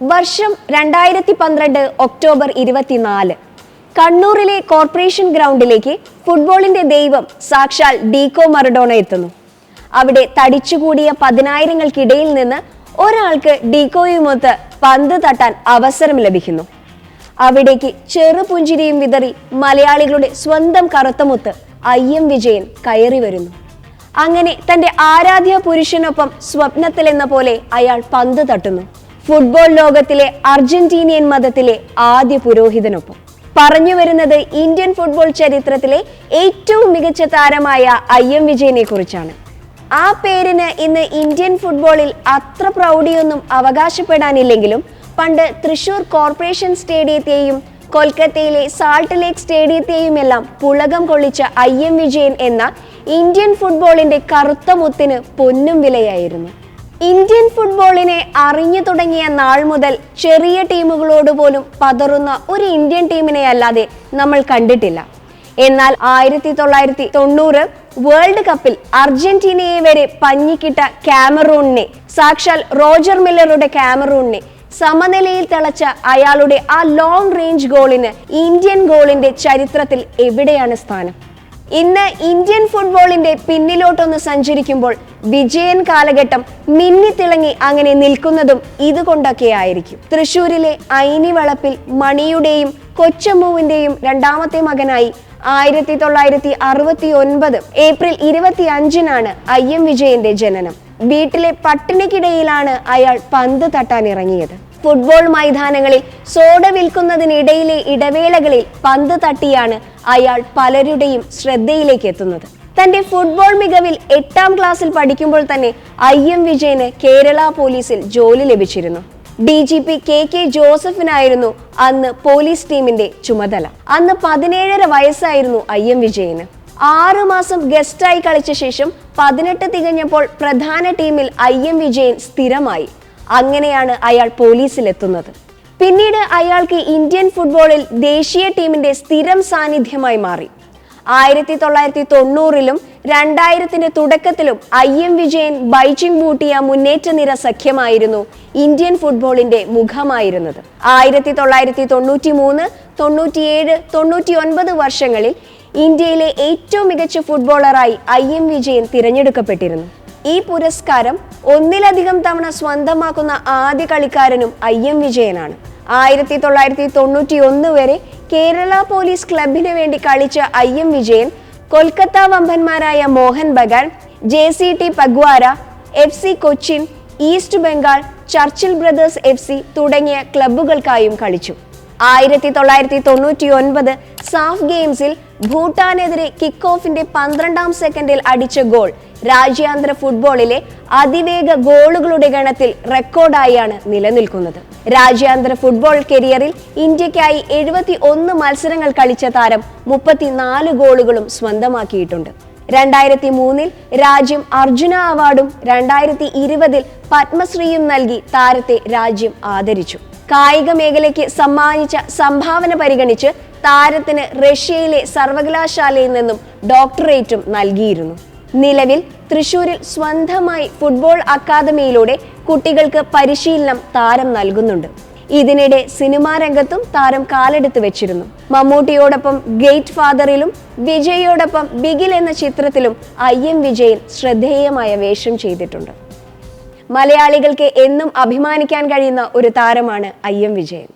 വർഷം രണ്ടായിരത്തി പന്ത്രണ്ട് ഒക്ടോബർ ഇരുപത്തിനാല്. കണ്ണൂരിലെ കോർപ്പറേഷൻ ഗ്രൗണ്ടിലേക്ക് ഫുട്ബോളിന്റെ ദൈവം സാക്ഷാൽ ഡീകോ മറഡോണ എത്തുന്നു. അവിടെ തടിച്ചുകൂടിയ പതിനായിരങ്ങൾക്കിടയിൽ നിന്ന് ഒരാൾക്ക് ഡീകോയുമൊത്ത് പന്ത് തട്ടാൻ അവസരം ലഭിക്കുന്നു. അവിടേക്ക് ചെറുപുഞ്ചിരിയും വിതറി മലയാളികളുടെ സ്വന്തം കറുത്തമുത്ത് എം വിജയൻ കയറി വരുന്നു. അങ്ങനെ തന്റെ ആരാധ്യ പുരുഷനൊപ്പം സ്വപ്നത്തിലെന്ന പോലെ അയാൾ പന്ത് തട്ടുന്നു. ഫുട്ബോൾ ലോകത്തിലെ അർജന്റീനിയൻ മതത്തിലെ ആദ്യ പുരോഹിതനൊപ്പം. പറഞ്ഞു വരുന്നത് ഇന്ത്യൻ ഫുട്ബോൾ ചരിത്രത്തിലെ ഏറ്റവും മികച്ച താരമായ ഐ എം വിജയനെ കുറിച്ചാണ്. ആ പേരിന് ഇന്ന് ഇന്ത്യൻ ഫുട്ബോളിൽ അത്ര പ്രൗഢിയൊന്നും അവകാശപ്പെടാനില്ലെങ്കിലും പണ്ട് തൃശൂർ കോർപ്പറേഷൻ സ്റ്റേഡിയത്തെയും കൊൽക്കത്തയിലെ സാൾട്ട് ലേക്ക് സ്റ്റേഡിയത്തെയും എല്ലാം പുളകം കൊള്ളിച്ച ഐ എം വിജയൻ എന്ന ഇന്ത്യൻ ഫുട്ബോളിന്റെ കറുത്ത മുത്തിന് പൊന്നും വിലയായിരുന്നു. ഇന്ത്യൻ ഫുട്ബോളിനെ അറിഞ്ഞു തുടങ്ങിയ നാൾ മുതൽ ചെറിയ ടീമുകളോട് പോലും പതറുന്ന ഒരു ഇന്ത്യൻ ടീമിനെ അല്ലാതെ നമ്മൾ കണ്ടിട്ടില്ല. എന്നാൽ ആയിരത്തി തൊള്ളായിരത്തി തൊണ്ണൂറ് വേൾഡ് കപ്പിൽ അർജന്റീനയെ വരെ പഞ്ഞിക്കിട്ട കാമറൂണിനെ സാക്ഷാൽ റോജർ മില്ലറുടെ കാമറൂണിനെ സമനിലയിൽ തിളച്ച അയാളുടെ ആ ലോങ് റേഞ്ച് ഗോളിന് ഇന്ത്യൻ ഗോളിന്റെ ചരിത്രത്തിൽ എവിടെയാണ് സ്ഥാനം? ഇന്ന് ഇന്ത്യൻ ഫുട്ബോളിന്റെ പിന്നിലോട്ടൊന്ന് സഞ്ചരിക്കുമ്പോൾ വിജയൻ കാലഘട്ടം മിന്നിത്തിളങ്ങി അങ്ങനെ നിൽക്കുന്നതും ഇതുകൊണ്ടൊക്കെ ആയിരിക്കും തൃശൂരിലെ ഐനിവളപ്പിൽ മണിയുടെയും കൊച്ചമ്മുവിന്റെയും രണ്ടാമത്തെ മകനായി ആയിരത്തി തൊള്ളായിരത്തി അറുപത്തി ഒൻപത് ഏപ്രിൽ ഇരുപത്തി അഞ്ചിനാണ് എം വിജയന്റെ ജനനം. വീട്ടിലെ പട്ടിണിക്കിടയിലാണ് അയാൾ പന്ത് തട്ടാൻ ഇറങ്ങിയത് ഫുട്ബോൾ മൈതാനങ്ങളിൽ സോഡ വിൽക്കുന്നതിനിടയിലെ ഇടവേളകളിൽ പന്ത് തട്ടിയാണ് അയാൾ പലരുടെയും ശ്രദ്ധയിലേക്ക് എത്തുന്നത്. തന്റെ ഫുട്ബോൾ മികവിൽ എട്ടാം ക്ലാസ്സിൽ പഠിക്കുമ്പോൾ തന്നെ ഐ എം വിജയന് കേരള പോലീസിൽ ജോലി ലഭിച്ചിരുന്നു. D G P K K ജോസഫിനായിരുന്നു അന്ന് പോലീസ് ടീമിന്റെ ചുമതല. അന്ന് പതിനേഴര വയസ്സായിരുന്നു ഐ എം വിജയന്. ആറു മാസം ഗസ്റ്റായി കളിച്ച ശേഷം പതിനെട്ട് തികഞ്ഞപ്പോൾ പ്രധാന ടീമിൽ ഐ എം വിജയൻ സ്ഥിരമായി. അങ്ങനെയാണ് അയാൾ പോലീസിലെത്തുന്നത്. പിന്നീട് അയാൾക്ക് ഇന്ത്യൻ ഫുട്ബോളിൽ ദേശീയ ടീമിന്റെ സ്ഥിരം സാന്നിധ്യമായി മാറി. ആയിരത്തി തൊള്ളായിരത്തി തൊണ്ണൂറിലും രണ്ടായിരത്തിന്റെ തുടക്കത്തിലും ഐ എം വിജയൻ ബൈജിംഗ് ബൂട്ടിയ മുന്നേറ്റ നിര സഖ്യമായിരുന്നു ഇന്ത്യൻ ഫുട്ബോളിന്റെ മുഖമായിരുന്നത്. ആയിരത്തി തൊള്ളായിരത്തി തൊണ്ണൂറ്റി മൂന്ന് തൊണ്ണൂറ്റിയേഴ് തൊണ്ണൂറ്റി ഒൻപത് വർഷങ്ങളിൽ ഇന്ത്യയിലെ ഏറ്റവും മികച്ച ഫുട്ബോളറായി ഐ എം വിജയൻ തിരഞ്ഞെടുക്കപ്പെട്ടിരുന്നു. ഈ പുരസ്കാരം ഒന്നിലധികം തവണ സ്വന്തമാക്കുന്ന ആദ്യ കളിക്കാരനും ഐ എം വിജയനാണ്. ആയിരത്തി തൊള്ളായിരത്തി തൊണ്ണൂറ്റി ഒന്ന് വരെ കേരള പോലീസ് ക്ലബിന് വേണ്ടി കളിച്ച I M Vijayan Kolkata വമ്പന്മാരായ Mohun Bagan J C T Phagwara F C Cochin East Bengal Churchill Brothers F C തുടങ്ങിയ ക്ലബ്ബുകൾക്കായും കളിച്ചു. ആയിരത്തി തൊള്ളായിരത്തി തൊണ്ണൂറ്റി ഒൻപത് സാഫ് ഗെയിംസിൽ ഭൂട്ടാനെതിരെ കിക്ക് ഓഫിന്റെ പന്ത്രണ്ടാം സെക്കൻഡിൽ അടിച്ച ഗോൾ. രാജ്യാന്തര ഫുട്ബോളിലെ അതിവേഗ ഗോളുകളുടെ ഗണത്തിൽ റെക്കോർഡായാണ് നിലനിൽക്കുന്നത്. രാജ്യാന്തര ഫുട്ബോൾ കരിയറിൽ ഇന്ത്യക്കായി എഴുപത്തി ഒന്ന് മത്സരങ്ങൾ കളിച്ച താരം മുപ്പത്തിനാല് ഗോളുകളും സ്വന്തമാക്കിയിട്ടുണ്ട്. രണ്ടായിരത്തി മൂന്നിൽ രാജ്യം അർജുന അവാർഡും രണ്ടായിരത്തി ഇരുപതിൽ പത്മശ്രീയും നൽകി താരത്തെ രാജ്യം ആദരിച്ചു. കായിക മേഖലയ്ക്ക് സമ്മാനിച്ച സംഭാവന പരിഗണിച്ച് താരത്തിന് റഷ്യയിലെ സർവകലാശാലയിൽ നിന്നും ഡോക്ടറേറ്റും നൽകിയിരുന്നു. നിലവിൽ തൃശൂരിൽ സ്വന്തമായി ഫുട്ബോൾ അക്കാദമിയിലൂടെ കുട്ടികൾക്ക് പരിശീലനം താരം നൽകുന്നുണ്ട്. ഇതിനിടെ സിനിമാ രംഗത്തും താരം കാലെടുത്ത് വെച്ചിരുന്നു. മമ്മൂട്ടിയോടൊപ്പം ഗേറ്റ് ഫാദറിലും വിജയോടൊപ്പം ബിഗിൽ എന്ന ചിത്രത്തിലും ഐ എം വിജയൻ ശ്രദ്ധേയമായ വേഷം ചെയ്തിട്ടുണ്ട്. മലയാളികൾക്ക് എന്നും അഭിമാനിക്കാൻ കഴിയുന്ന ഒരു താരമാണ് എം വിജയൻ.